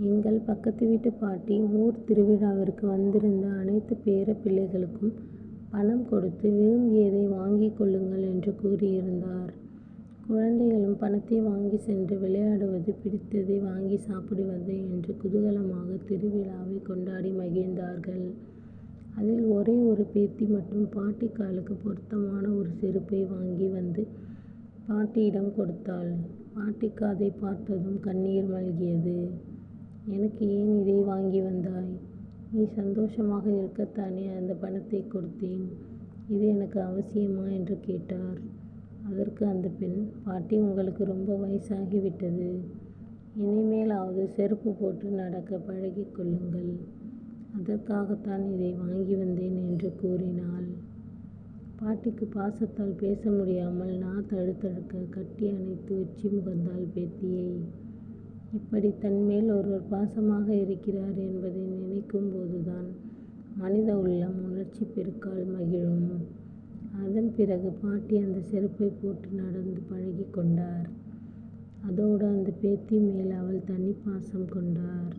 எங்கள் பக்கத்து வீட்டு பாட்டி ஊர் திருவிழாவிற்கு வந்திருந்த அனைத்து பேர பிள்ளைகளுக்கும் பணம் கொடுத்து விரும்பியதை வாங்கிக் கொள்ளுங்கள் என்று கூறியிருந்தார். குழந்தைகளும் பணத்தை வாங்கிச் சென்று விளையாடுவது பிடித்ததை வாங்கி சாப்பிடுவது என்று குதூகலமாக திருவிழாவை கொண்டாடி மகிழ்ந்தார்கள். அதில் ஒரே ஒரு பேத்தி மட்டும் பாட்டி காலுக்கு பொருத்தமான ஒரு செருப்பை வாங்கி வந்து பாட்டியிடம் கொடுத்தாள். பாட்டிக்கு காதை பார்த்ததும் கண்ணீர் மல்கியது. எனக்கு ஏன் இதை வாங்கி வந்தாய்? நீ சந்தோஷமாக இருக்கத்தானே அந்த பணத்தை கொடுத்தேன். இது எனக்கு அவசியமா? என்று கேட்டார். அதற்கு அந்த பெண் பாட்டி உங்களுக்கு ரொம்ப வயசாகிவிட்டது இனிமேலாவது செருப்பு போட்டு நடக்க பழகிக் கொள்ளுங்கள். அதற்காகத்தான் இதை வாங்கி வந்தேன் என்று கூறினாள். பாட்டிக்கு பாசத்தால் பேச முடியாமல் நா தழுத்தழுக்க கட்டி அணைத்து உச்சி முகந்தாள் பேத்தியை. இப்படி தன்மேல் ஒருவர் பாசமாக இருக்கிறார் என்பதை நினைக்கும் போதுதான் மனித உள்ளம் உணர்ச்சிப் பெருக்கால் மகிழும். அதன் பிறகு பாட்டி அந்தச் செருப்பைப் போட்டு நடந்து பழகிக் கொண்டார். அதோடு அந்தப் பேத்தி மேல் அவள் தனிப் பாசம் கொண்டார்.